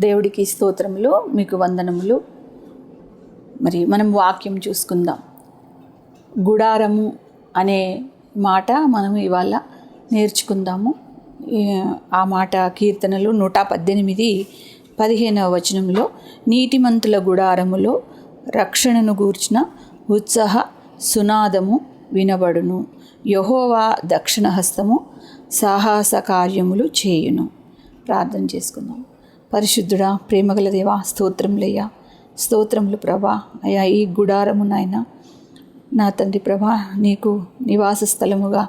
దేవుడికి స్తోత్రములు మీకు వందనములు. మరి మనం వాక్యం చూసుకుందాం. గుడారము అనే మాట మనం ఇవాళ నేర్చుకుందాము. ఆ మాట కీర్తనలు నూట పద్దెనిమిది పదిహేనవ వచనంలో నీటిమంతుల గుడారములో రక్షణను గూర్చిన ఉత్సాహ సునాదము వినబడును. యహోవా దక్షిణ హస్తము సాహస కార్యములు చేయును. ప్రార్థన చేసుకుందాం. పరిశుద్ధుడా ప్రేమగల దేవా స్తోత్రంలయ్యా స్తోత్రములు ప్రభా అయ్యా ఈ గుడారము నాయన. నా తండ్రి ప్రభా నీకు నివాస స్థలముగా.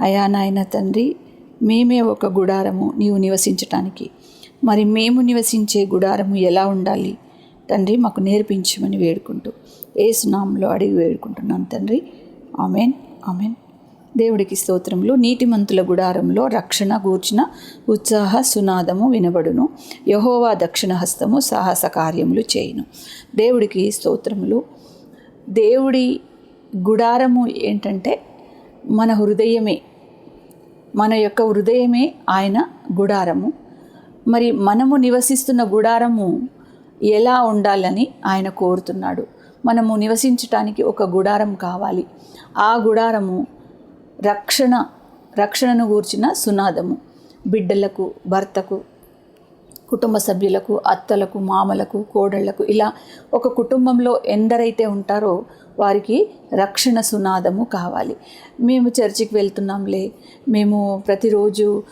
అయా నాయన తండ్రి మేమే ఒక గుడారము నీవు నివసించటానికి. మరి మేము నివసించే గుడారము ఎలా ఉండాలి? తండ్రి మాకు నేర్పించమని వేడుకుంటూ. ఏ సునామంలో అడిగి వేడుకుంటున్నాను తండ్రి. Amen amen. దేవుడికి స్తోత్రములు. నీతిమంతుల గుడారంలో రక్షణ గూర్చిన ఉత్సాహ సునాదము వినబడును. యహోవా దక్షిణ హస్తము సాహస కార్యములు చేయును. దేవుడికి స్తోత్రములు. దేవుడి గుడారము ఏంటంటే మన హృదయమే. మన యొక్క హృదయమే ఆయన గుడారము. మరి మనము నివసిస్తున్న గుడారము ఎలా ఉండాలని ఆయన కోరుతున్నాడు. మనము నివసించటానికి ఒక గుడారం కావాలి. ఆ గుడారము రక్షణ రక్షణను గూర్చిన సునాదము. బిడ్డలకు భర్తకు కుటుంబ సభ్యులకు అత్తలకు మామలకు కోడళ్ళకు ఇలా ఒక కుటుంబంలో ఎందరైతే ఉంటారో వారికి రక్షణ సునాదము కావాలి. మేము చర్చికి వెళ్తున్నాంలే. మేము ప్రతిరోజు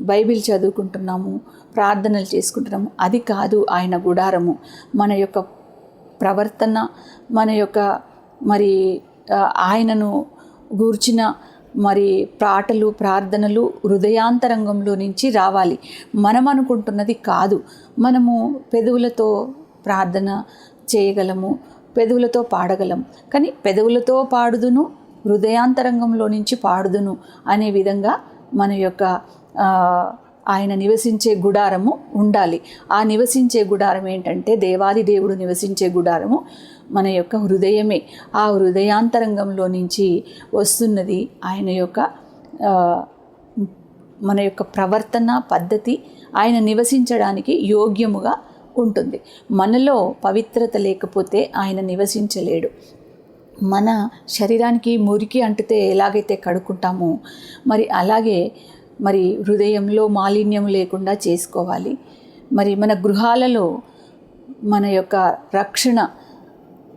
బైబిల్ చదువుకుంటున్నాము ప్రార్థనలు చేసుకుంటున్నాము. అది కాదు ఆయన గుడారము. మన యొక్క ప్రవర్తన మన యొక్క మరి ఆయనను గూర్చిన మరి పాటలు ప్రార్థనలు హృదయాంతరంగంలో నుంచి రావాలి. మనం అనుకుంటున్నది కాదు. మనము పెదవులతో ప్రార్థన చేయగలము పెదవులతో పాడగలం. కానీ పెదవులతో పాడుదును హృదయాంతరంగంలో నుంచి పాడుదును అనే విధంగా మన యొక్క ఆయన నివసించే గుడారము ఉండాలి. ఆ నివసించే గుడారం ఏంటంటే దేవాది దేవుడు నివసించే గుడారము. మన యొక్క హృదయమే ఆ హృదయాంతరంగంలో నుంచి వస్తున్నది ఆయన యొక్క మన యొక్క ప్రవర్తన పద్ధతి ఆయన నివసించడానికి యోగ్యముగా ఉంటుంది. మనలో పవిత్రత లేకపోతే ఆయన నివసించలేడు. మన శరీరానికి మురికి అంటితే ఎలాగైతే కడుక్కుంటామో మరి అలాగే మరి హృదయంలో మాలిన్యం లేకుండా చేసుకోవాలి. మరి మన గృహాలలో మన యొక్క రక్షణ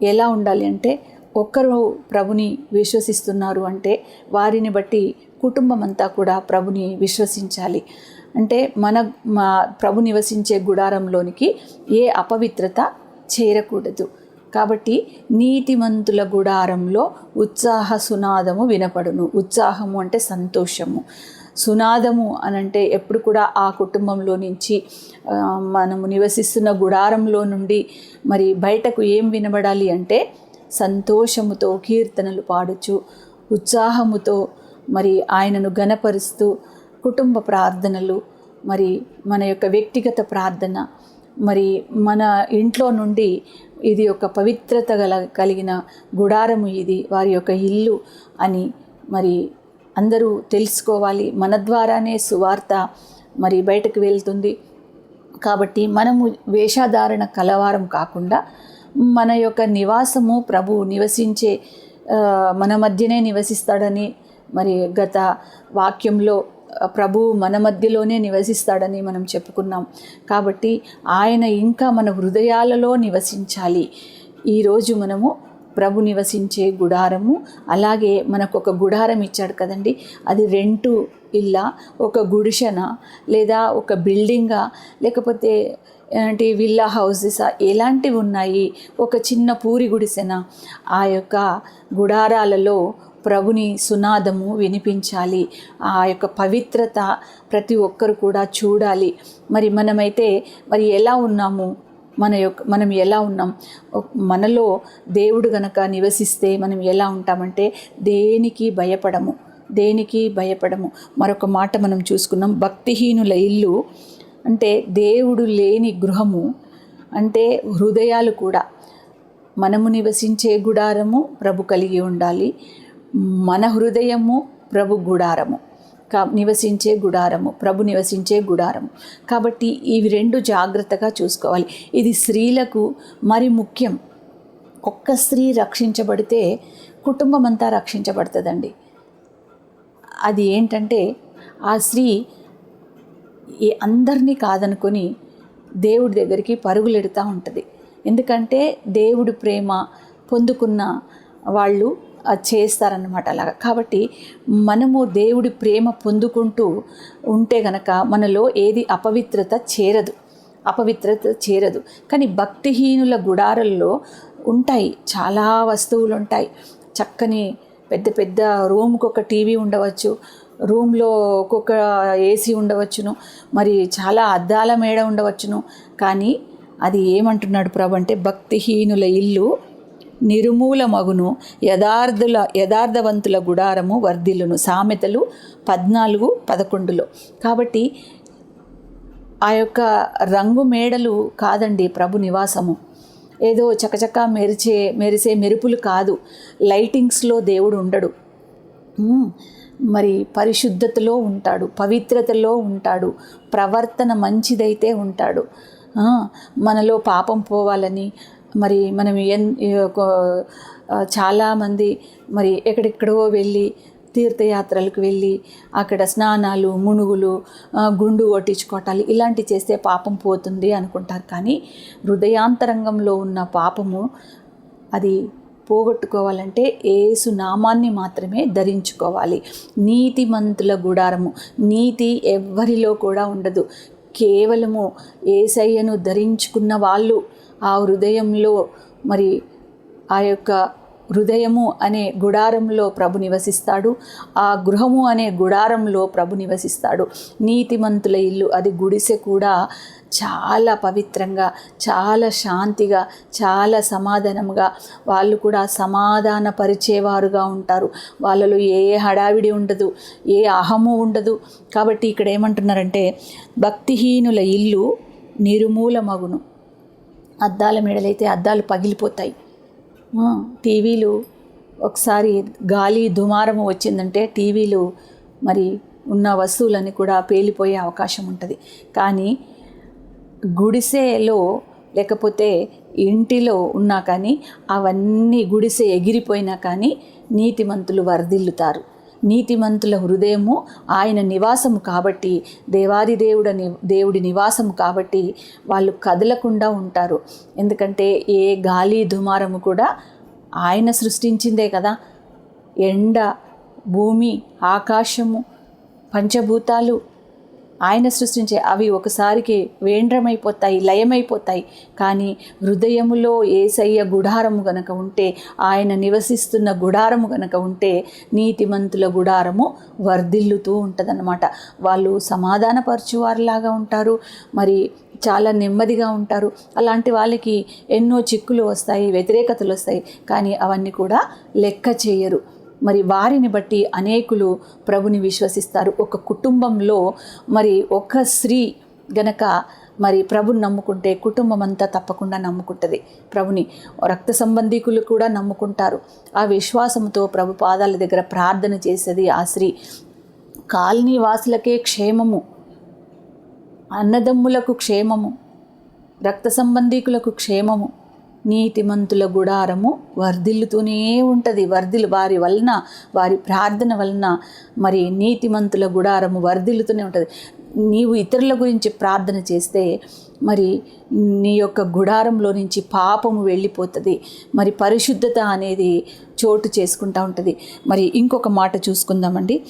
ఎలా ఉండాలి అంటే ఒక్కరు ప్రభుని విశ్వసిస్తున్నారు అంటే వారిని బట్టి కుటుంబం అంతా కూడా ప్రభుని విశ్వసించాలి. అంటే మన మా ప్రభు నివసించే గుడారంలోనికి ఏ అపవిత్రత చేరకూడదు. కాబట్టి నీతిమంతుల గుడారంలో ఉత్సాహ సునాదము వినపడును. ఉత్సాహము అంటే సంతోషము. సునాదము అనంటే ఎప్పుడు కూడా ఆ కుటుంబంలో నుంచి మనము నివసిస్తున్న గుడారంలో నుండి మరి బయటకు ఏం వినబడాలి అంటే సంతోషముతో కీర్తనలు పాడుచు ఉత్సాహముతో మరి ఆయనను గనపరుస్తూ కుటుంబ ప్రార్థనలు మరి మన యొక్క వ్యక్తిగత ప్రార్థన మరి మన ఇంట్లో నుండి ఇది ఒక పవిత్రత గల కలిగిన గుడారము ఇది వారి యొక్క ఇల్లు అని మరి అందరూ తెలుసుకోవాలి. మన ద్వారానే సువార్త మరి బయటకు వెళ్తుంది. కాబట్టి మనము వేషధారణ కలవారం కాకుండా మన యొక్క నివాసము ప్రభు నివసించే మన మధ్యనే నివసిస్తాడని మరి గత వాక్యంలో ప్రభు మన మధ్యలోనే నివసిస్తాడని మనం చెప్పుకున్నాం. కాబట్టి ఆయన ఇంకా మన హృదయాలలో నివసించాలి. ఈరోజు మనము ప్రభు నివసించే గుడారము. అలాగే మనకు ఒక గుడారం ఇచ్చాడు కదండి. అది రెంటు ఇల్లా ఒక గుడిసెన లేదా ఒక బిల్డింగా లేకపోతే ఏంటి విల్లా హౌసెస్ ఎలాంటివి ఉన్నాయి? ఒక చిన్న పూరి గుడిసెన ఆ యొక్క గుడారాలలో ప్రభుని సునాదము వినిపించాలి. ఆ యొక్క పవిత్రత ప్రతి ఒక్కరు కూడా చూడాలి. మరి మనమైతే మరి ఎలా ఉన్నాము? మన యొక్క మనం ఎలా ఉన్నాం? మనలో దేవుడు గనక నివసిస్తే మనం ఎలా ఉంటామంటే దేనికి భయపడము దేనికి భయపడము. మరొక మాట మనం చూసుకున్నాం భక్తిహీనుల ఇల్లు అంటే దేవుడు లేని గృహము అంటే హృదయాలు కూడా. మనము నివసించే గుడారము ప్రభు కలిగి ఉండాలి. మన హృదయము ప్రభు గుడారము. కా నివసించే గుడారము ప్రభు నివసించే గుడారము. కాబట్టి ఇవి రెండు జాగ్రత్తగా చూసుకోవాలి. ఇది స్త్రీలకు మరి ముఖ్యం. ఒక్క స్త్రీ రక్షించబడితే కుటుంబం అంతా రక్షించబడుతుందండి. అది ఏంటంటే ఆ స్త్రీ ఈ అందరినీ కాదనుకొని దేవుడి దగ్గరికి పరుగులెడుతూ ఉంటుంది. ఎందుకంటే దేవుడి ప్రేమ పొందుకున్న వాళ్ళు చేస్తారన్నమాట అలాగా. కాబట్టి మనము దేవుడి ప్రేమ పొందుకుంటూ ఉంటే గనక మనలో ఏది అపవిత్రత చేరదు. అపవిత్రత చేరదు. కానీ భక్తిహీనుల గుడారల్లో ఉంటాయి. చాలా వస్తువులు ఉంటాయి చక్కని పెద్ద పెద్ద రూమ్కి ఒక టీవీ ఉండవచ్చు. రూమ్లో ఒక్కొక్క ఏసీ ఉండవచ్చును. మరి చాలా అద్దాల మేడ ఉండవచ్చును. కానీ అది ఏమంటున్నాడు ప్రభు అంటే భక్తిహీనుల ఇల్లు నిర్మూలమగును. యథార్థుల యథార్థవంతుల గుడారము వర్ధిల్లును. సామెతలు పద్నాలుగు పదకొండులో. కాబట్టి ఆ యొక్క రంగు మేడలు కాదండి ప్రభు నివాసము. ఏదో చకచక మెరిచే మెరిసే మెరుపులు కాదు. లైటింగ్స్లో దేవుడు ఉండడు. మరి పరిశుద్ధతలో ఉంటాడు పవిత్రతలో ఉంటాడు ప్రవర్తన మంచిదైతే ఉంటాడు. మనలో పాపం పోవాలని మరి మనం ఎన్ చాలామంది మరి ఎక్కడెక్కడో వెళ్ళి తీర్థయాత్రలకు వెళ్ళి అక్కడ స్నానాలు మునుగులు గుండు కొట్టించుకోవటాలు ఇలాంటి చేస్తే పాపం పోతుంది అనుకుంటారు. కానీ హృదయాంతరంగంలో ఉన్న పాపము అది పోగొట్టుకోవాలంటే ఏసు నామాన్ని మాత్రమే ధరించుకోవాలి. నీతిమంతుల గుడారము. నీతి ఎవ్వరిలో కూడా ఉండదు. కేవలము ఏసయ్యను ధరించుకున్న వాళ్ళు ఆ హృదయంలో మరి ఆ యొక్క హృదయము అనే గుడారంలో ప్రభు నివసిస్తాడు. ఆ గృహము అనే గుడారంలో ప్రభు నివసిస్తాడు. నీతిమంతుల ఇల్లు అది గుడిసె కూడా చాలా పవిత్రంగా చాలా శాంతిగా చాలా సమాధానంగా వాళ్ళు కూడా సమాధాన పరిచేవారుగా ఉంటారు. వాళ్ళలో ఏ హడావిడి ఉండదు ఏ అహము ఉండదు. కాబట్టి ఇక్కడ ఏమంటున్నారంటే భక్తిహీనుల ఇల్లు నిర్మూలమగును. అద్దాల మెడలైతే అద్దాలు పగిలిపోతాయి. టీవీలు ఒకసారి గాలి దుమారము వచ్చిందంటే టీవీలు మరి ఉన్న వస్తువులన్నీ కూడా పేలిపోయే అవకాశం ఉంటుంది. కానీ గుడిసెలో లేకపోతే ఇంటిలో ఉన్నా కానీ అవన్నీ గుడిసె ఎగిరిపోయినా కానీ నీతిమంతులు వరదిల్లుతారు నీతిమంతుల హృదయము ఆయన నివాసము కాబట్టి దేవాది దేవుడ దేవుడి నివాసము కాబట్టి వాళ్ళు కదలకుండా ఉంటారు. ఎందుకంటే ఏ గాలి దుమారము కూడా ఆయన సృష్టించిందే కదా. ఎండ భూమి ఆకాశము పంచభూతాలు ఆయన సృష్టించే అవి ఒకసారికి వేండ్రమైపోతాయి లయమైపోతాయి. కానీ హృదయములో ఏసయ్య గుడారము గనక ఉంటే ఆయన నివసిస్తున్న గుడారము గనక ఉంటే నీతిమంతుల గుడారము వర్ధిల్లుతూ ఉంటుందన్నమాట. వాళ్ళు సమాధానపరచువారిలాగా ఉంటారు మరి చాలా నెమ్మదిగా ఉంటారు. అలాంటి వాళ్ళకి ఎన్నో చిక్కులు వస్తాయి వ్యతిరేకతలు వస్తాయి కానీ అవన్నీ కూడా లెక్క చేయరు. మరి వారిని బట్టి అనేకులు ప్రభుని విశ్వసిస్తారు. ఒక కుటుంబంలో మరి ఒక స్త్రీ గనక మరి ప్రభుని నమ్ముకుంటే కుటుంబం అంతా తప్పకుండా నమ్ముకుంటుంది. ప్రభుని రక్త సంబంధికులు కూడా నమ్ముకుంటారు. ఆ విశ్వాసంతో ప్రభు పాదాల దగ్గర ప్రార్థన చేసేది ఆ స్త్రీ. కాలనీ వాసులకే క్షేమము. అన్నదమ్ములకు క్షేమము. రక్త సంబంధీకులకు క్షేమము. నీతిమంతుల గుడారము వర్ధిల్లుతూనే ఉంటుంది. వర్ధిల్లు వారి వలన వారి ప్రార్థన వలన మరి నీతిమంతుల గుడారము వర్ధిల్లుతూనే ఉంటుంది. నీవు ఇతరుల గురించి ప్రార్థన చేస్తే మరి నీ యొక్క గుడారంలో నుంచి పాపము వెళ్ళిపోతుంది. మరి పరిశుద్ధత అనేది చోటు చేసుకుంటూ ఉంటుంది. మరి ఇంకొక మాట చూసుకుందామండి.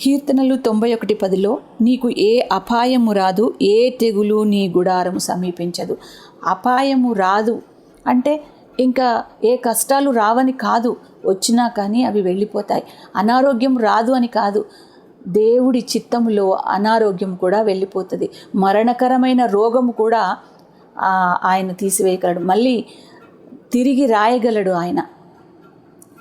కీర్తనలు తొంభై ఒకటి పదిలో నీకు ఏ అపాయము రాదు ఏ తెగులు నీ గుడారము సమీపించదు. అపాయము రాదు. అంటే ఇంకా ఏ కష్టాలు రావని కాదు వచ్చినా కానీ అవి వెళ్ళిపోతాయి. అనారోగ్యం రాదు అని కాదు దేవుడి చిత్తములో అనారోగ్యం కూడా వెళ్ళిపోతుంది. మరణకరమైన రోగము కూడా ఆయన తీసివేయగలడు. మళ్ళీ తిరిగి రాయగలడు ఆయన.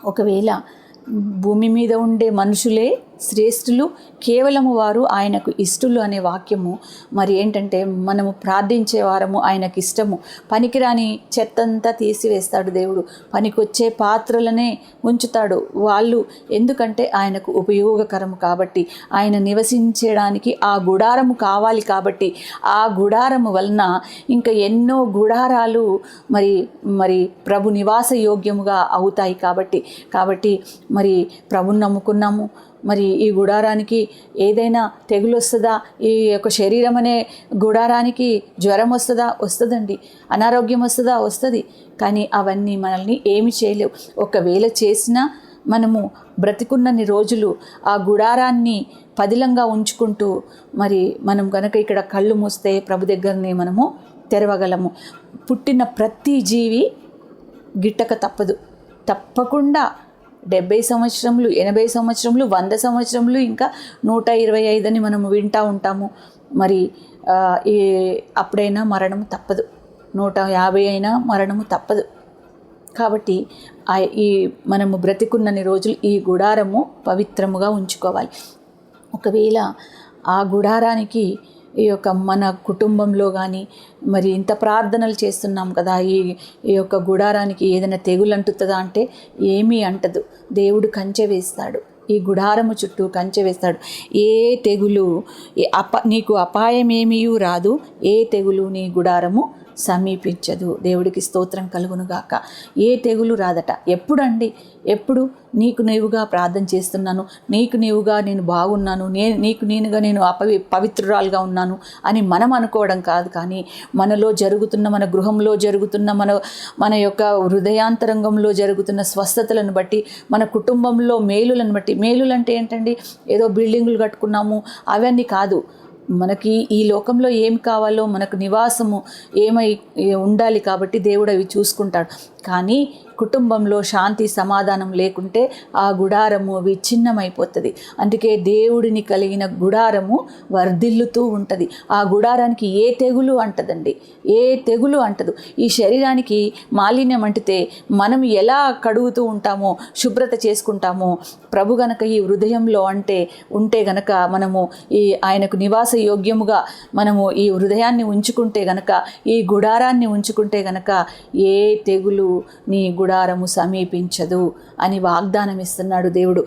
ఒకవేళ భూమి మీద ఉండే మనుషులే శ్రేష్ఠులు కేవలము వారు ఆయనకు ఇష్టలు అనే వాక్యము. మరి ఏంటంటే మనము ప్రార్థించే వారము ఆయనకు ఇష్టము పనికిరాని చెత్తంతా తీసివేస్తాడు దేవుడు. పనికొచ్చే పాత్రలనే ఉంచుతాడు వాళ్ళు. ఎందుకంటే ఆయనకు ఉపయోగకరము కాబట్టి ఆయన నివసించడానికి ఆ గుడారము కావాలి కాబట్టి ఆ గుడారము వలన ఇంకా ఎన్నో గుడారాలు మరి మరి ప్రభు నివాస యోగ్యముగా అవుతాయి కాబట్టి కాబట్టి మరి ప్రభుని నమ్ముకున్నాము. మరి ఈ గుడారానికి ఏదైనా తెగులు వస్తుందా ఈ యొక్క శరీరం అనే గుడారానికి జ్వరం వస్తుందా? వస్తుందండి. అనారోగ్యం వస్తుందా? వస్తుంది. కానీ అవన్నీ మనల్ని ఏమి చేయలేవు. ఒకవేళ చేసినా మనము బ్రతికున్నన్ని రోజులు ఆ గుడారాన్ని పదిలంగా ఉంచుకుంటూ మరి మనం కనుక ఇక్కడ కళ్ళు మూస్తే ప్రభు దగ్గరనే మనము తెరవగలము. పుట్టిన ప్రతి జీవి గిట్టక తప్పదు. తప్పకుండా డెబ్బై సంవత్సరములు ఎనభై సంవత్సరములు వంద సంవత్సరములు ఇంకా నూట ఇరవై ఐదు అని మనము వింటూ ఉంటాము. మరి ఈ అప్పుడైనా మరణం తప్పదు. నూట యాభై అయినా మరణము తప్పదు. కాబట్టి ఈ మనము బ్రతికున్నన్ని రోజులు ఈ గుడారము పవిత్రముగా ఉంచుకోవాలి. ఒకవేళ ఆ గుడారానికి ఈ యొక్క మన కుటుంబంలో కానీ మరి ఇంత ప్రార్థనలు చేస్తున్నాం కదా ఈ ఈ యొక్క గుడారానికి ఏదైనా తెగులు అంటుతుందా అంటే ఏమీ అంటదు. దేవుడు కంచె వేస్తాడు. ఈ గుడారము చుట్టూ కంచె వేస్తాడు. ఏ తెగులు ఏ అప నీకు అపాయం ఏమీ రాదు. ఏ తెగులు నీ గుడారము సమీపించదు. దేవుడికి స్తోత్రం కలుగునుగాక. ఏ తెగులు రాదట. ఎప్పుడండి? ఎప్పుడు? నీకు నీవుగా ప్రార్థన చేస్తున్నాను. నీకు నీవుగా నేను బాగున్నాను. నే నీకు నేనుగా నేను అపవి పవిత్రురాలుగా ఉన్నాను అని మనం అనుకోవడం కాదు కానీ మనలో జరుగుతున్న మన గృహంలో జరుగుతున్న మన మన యొక్క హృదయాంతరంగంలో జరుగుతున్న స్వస్థతలను బట్టి మన కుటుంబంలో మేలులను బట్టి మేలులు అంటే ఏంటండి? ఏదో బిల్డింగులు కట్టుకున్నాము. అవన్నీ కాదు. మనకి ఈ లోకంలో ఏం కావాలో మనకు నివాసము ఏమై ఉండాలి కాబట్టి దేవుడు అవి చూసుకుంటాడు. కానీ కుటుంబంలో శాంతి సమాధానం లేకుంటే ఆ గుడారము విచ్ఛిన్నమైపోతుంది అందుకే దేవుడిని కలిగిన గుడారము వర్ధిల్లుతూ ఉంటుంది. ఆ గుడారానికి ఏ తెగులు అంటదండి? ఏ తెగులు అంటదు? ఈ శరీరానికి మాలిన్యం అంటితే మనం ఎలా కడుగుతూ ఉంటామో శుభ్రత చేసుకుంటామో ప్రభు గనక ఈ హృదయంలో అంటే ఉంటే గనక మనము ఈ ఆయనకు నివాస యోగ్యముగా మనము ఈ హృదయాన్ని ఉంచుకుంటే గనక ఈ గుడారాన్ని ఉంచుకుంటే గనక ఏ తెగులు నీ గుడారము సమీపించదు అని వాగ్దానం ఇస్తున్నాడు దేవుడు.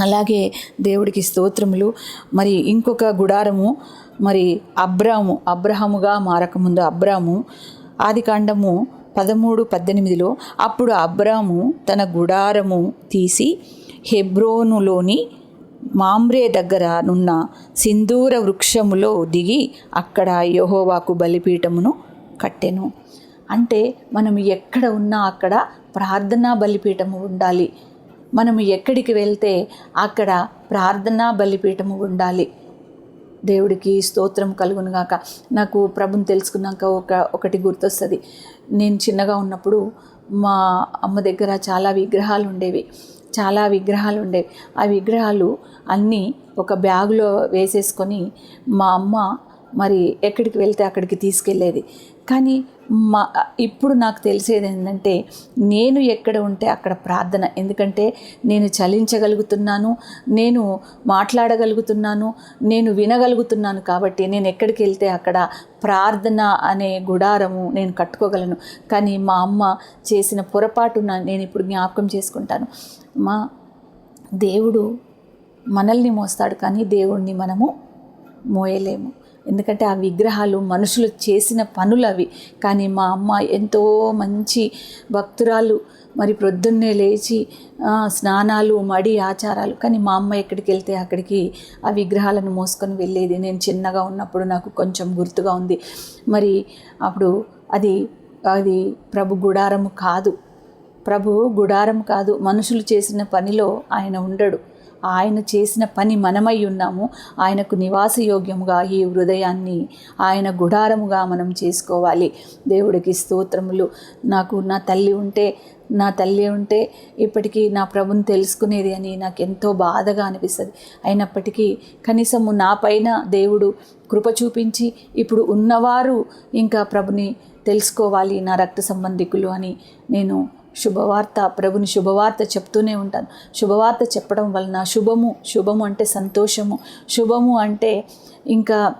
అలాగే దేవుడికి స్తోత్రములు. మరి ఇంకొక గుడారము మరి అబ్రాము అబ్రహముగా మారకముందు అబ్రాము ఆది కాండము పదమూడు పద్దెనిమిదిలో అప్పుడు అబ్రాము తన గుడారము తీసి హెబ్రోనులోని మామ్రే దగ్గర నున్న సింధూర వృక్షములో దిగి అక్కడ యహోవాకు బలిపీఠమును కట్టెను. అంటే మనం ఎక్కడ ఉన్నా అక్కడ ప్రార్థనా బలిపీఠము ఉండాలి. మనము ఎక్కడికి వెళ్తే అక్కడ ప్రార్థనా బలిపీఠము ఉండాలి. దేవుడికి స్తోత్రం కలుగునుగాక నాకు ప్రభుని తెలుసుకున్నాక ఒక ఒకటి గుర్తొస్తుంది. నేను చిన్నగా ఉన్నప్పుడు మా అమ్మ దగ్గర చాలా విగ్రహాలు ఉండేవి. చాలా విగ్రహాలు ఉండేవి. ఆ విగ్రహాలు అన్నీ ఒక బ్యాగులో వేసేసుకొని మా అమ్మ మరి ఎక్కడికి వెళ్తే అక్కడికి తీసుకెళ్ళేది. కానీ మా ఇప్పుడు నాకు తెలిసేది ఏంటంటే నేను ఎక్కడ ఉంటే అక్కడ ప్రార్థన. ఎందుకంటే నేను చలించగలుగుతున్నాను నేను మాట్లాడగలుగుతున్నాను నేను వినగలుగుతున్నాను కాబట్టి నేను ఎక్కడికి వెళ్తే అక్కడ ప్రార్థన అనే గుడారము నేను కట్టుకోగలను. కానీ మా అమ్మ చేసిన పొరపాటు నేను ఇప్పుడు జ్ఞాపకం చేసుకుంటాను. మా దేవుడు మనల్ని మోస్తాడు కానీ దేవుణ్ణి మనము మోయలేము. ఎందుకంటే ఆ విగ్రహాలు మనుషులు చేసిన పనులు అవి. కానీ మా అమ్మ ఎంతో మంచి భక్తురాలు. మరి ప్రొద్దున్నే లేచి స్నానాలు మడి ఆచారాలు. కానీ మా అమ్మ ఎక్కడికి వెళ్తే అక్కడికి ఆ విగ్రహాలను మోసుకొని వెళ్ళేది. నేను చిన్నగా ఉన్నప్పుడు నాకు కొంచెం గుర్తుగా ఉంది. మరి అప్పుడు అది అది ప్రభు గుడారము కాదు. ప్రభు గుడారం కాదు. మనుషులు చేసిన పనిలో ఆయన ఉండడు. ఆయన చేసిన పని మనమై ఉన్నాము. ఆయనకు నివాసయోగ్యముగా ఈ హృదయాన్ని ఆయన గుడారముగా మనం చేసుకోవాలి. దేవుడికి స్తోత్రములు. నాకు నా తల్లి ఉంటే నా తల్లి ఉంటే ఇప్పటికీ నా ప్రభుని తెలుసుకునేది అని నాకు ఎంతో బాధగా అనిపిస్తుంది. అయినప్పటికీ కనీసము నా పైన దేవుడు కృప చూపించి ఇప్పుడు ఉన్నవారు ఇంకా ప్రభుని తెలుసుకోవాలి నా రక్త సంబంధికులు అని నేను శుభవార్త ప్రభుని శుభవార్త చెప్తూనే ఉంటాను. శుభవార్త చెప్పడం వలన శుభము శుభము అంటే సంతోషము. శుభము అంటే ఇంకా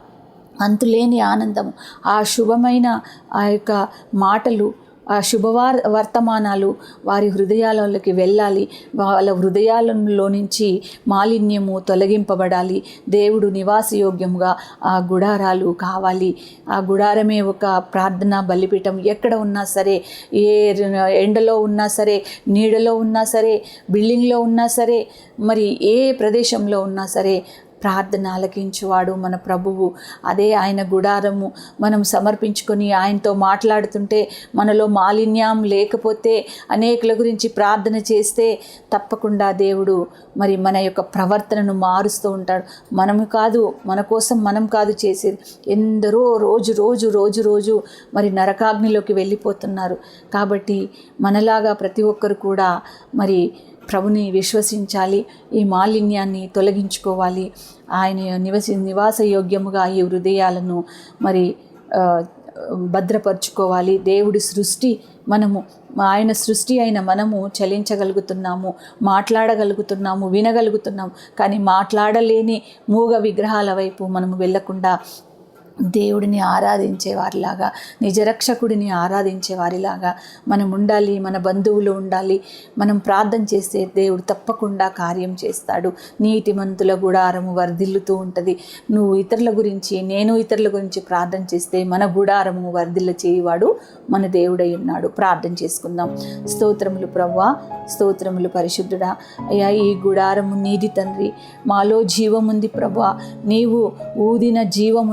అంతులేని ఆనందము. ఆ శుభమైన ఆ యొక్క మాటలు ఆ శుభవార్ వర్తమానాలు వారి హృదయాలలోకి వెళ్ళాలి. వాళ్ళ హృదయాలలో నుంచి మాలిన్యము తొలగింపబడాలి. దేవుడు నివాసయోగ్యంగా ఆ గుడారాలు కావాలి. ఆ గుడారమే ఒక ప్రార్థన బలిపీఠం. ఎక్కడ ఉన్నా సరే ఏ ఎండలో ఉన్నా సరే నీడలో ఉన్నా సరే బిల్డింగ్లో ఉన్నా సరే మరి ఏ ప్రదేశంలో ఉన్నా సరే ప్రార్థన ఆలకించువాడు మన ప్రభువు. అదే ఆయన గుడారము మనం సమర్పించుకొని ఆయనతో మాట్లాడుతుంటే మనలో మాలిన్యం లేకపోతే అనేకుల గురించి ప్రార్థన చేస్తే తప్పకుండా దేవుడు మరి మన యొక్క ప్రవర్తనను మారుస్తూ ఉంటాడు. మనము కాదు మన కోసం మనం కాదు చేసేది. ఎందరో రోజు రోజు రోజు రోజు మరి నరకాగ్నిలోకి వెళ్ళిపోతున్నారు. కాబట్టి మనలాగా ప్రతి ఒక్కరు కూడా మరి ప్రభుని విశ్వసించాలి ఈ మాలిన్యాన్ని తొలగించుకోవాలి. ఆయన నివసి నివాసయోగ్యముగా ఈ హృదయాలను మరి భద్రపరుచుకోవాలి. దేవుడి సృష్టి మనము ఆయన సృష్టి అయిన మనము చలించగలుగుతున్నాము మాట్లాడగలుగుతున్నాము వినగలుగుతున్నాము. కానీ మాట్లాడలేని మూగ విగ్రహాల వైపు మనము వెళ్ళకుండా దేవుడిని ఆరాధించే వారిలాగా నిజరక్షకుడిని ఆరాధించే వారిలాగా మనం ఉండాలి మన బంధువులు ఉండాలి. మనం ప్రార్థన చేస్తే దేవుడు తప్పకుండా కార్యం చేస్తాడు. నీతిమంతుల గుడారము వర్ధిల్లుతూ ఉంటుంది. నువ్వు ఇతరుల గురించి నేను ఇతరుల గురించి ప్రార్థన చేస్తే మన గుడారము వర్ధిల్ల చేయవాడు మన దేవుడై ఉన్నాడు. ప్రార్థన చేసుకుందాం. స్తోత్రములు ప్రవ్వా స్తోత్రములు పరిశుద్ధుడా. అయ్యా ఈ గుడారము నీది తండ్రి. మాలో జీవముంది ప్రభా నీవు ఊదిన జీవము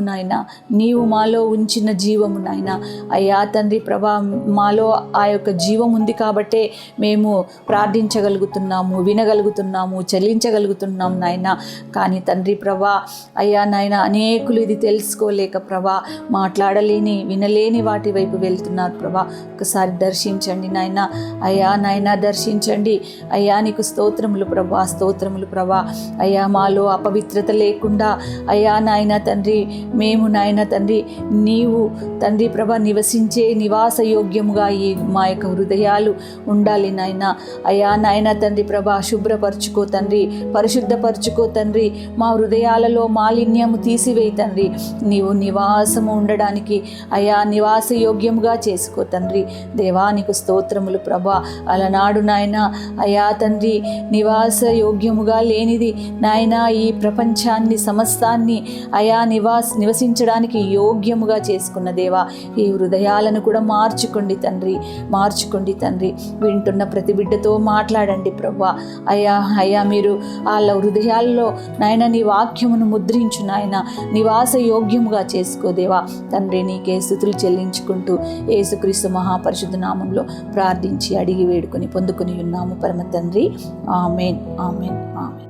నీవు మాలో ఉంచిన జీవము నాయన. అయ్యా తండ్రి ప్రభా మాలో ఆ యొక్క జీవం ఉంది కాబట్టే మేము ప్రార్థించగలుగుతున్నాము వినగలుగుతున్నాము చెల్లించగలుగుతున్నాం నాయన. కానీ తండ్రి ప్రభా అయ్యా నాయన అనేకులు ఇది తెలుసుకోలేక ప్రభా మాట్లాడలేని వినలేని వాటి వైపు వెళ్తున్నారు ప్రభా. ఒకసారి దర్శించండి నాయన. అయ్యా నాయన దర్శించండి. అయ్యా నీకు స్తోత్రములు ప్రభా స్తోత్రములు ప్రభా. అయ్యా మాలో అపవిత్రత లేకుండా అయ్యా నాయన తండ్రి మేము నాయన నాయన తండ్రి నీవు తండ్రి ప్రభ నివసించే నివాస యోగ్యముగా ఈ మా యొక్క హృదయాలు ఉండాలి నాయన. అయా నాయన తండ్రి ప్రభ శుభ్రపరచుకో తండ్రి పరిశుద్ధపరచుకో తండ్రి మా హృదయాలలో మాలిన్యము తీసివేయి తండ్రి. నీవు నివాసము ఉండడానికి అయా నివాస యోగ్యముగా చేసుకో తండ్రి. దేవానికి స్తోత్రములు ప్రభా. అలనాడు నాయన అయా తండ్రి నివాస యోగ్యముగా లేనిది నాయన ఈ ప్రపంచాన్ని సమస్తాన్ని అయా నివాస్ నివసించడానికి యోగ్యముగా చేసుకున్న దేవా ఈ హృదయాలను కూడా మార్చుకోండి తండ్రి మార్చుకోండి తండ్రి. వింటున్న ప్రతి బిడ్డతో మాట్లాడండి ప్రభా అయ్యా అయ్యా మీరు వాళ్ళ హృదయాల్లో నాయన నీ వాక్యమును ముద్రించు నాయన నివాస యోగ్యముగా చేసుకో దేవా. తండ్రి నీకే స్థుతులు చెల్లించుకుంటూ ఏసుక్రీస్తు మహాపరిశుద్ధ నామంలో ప్రార్థించి అడిగి వేడుకొని పొందుకొని ఉన్నాము పరమ తండ్రి. Amen amen amen.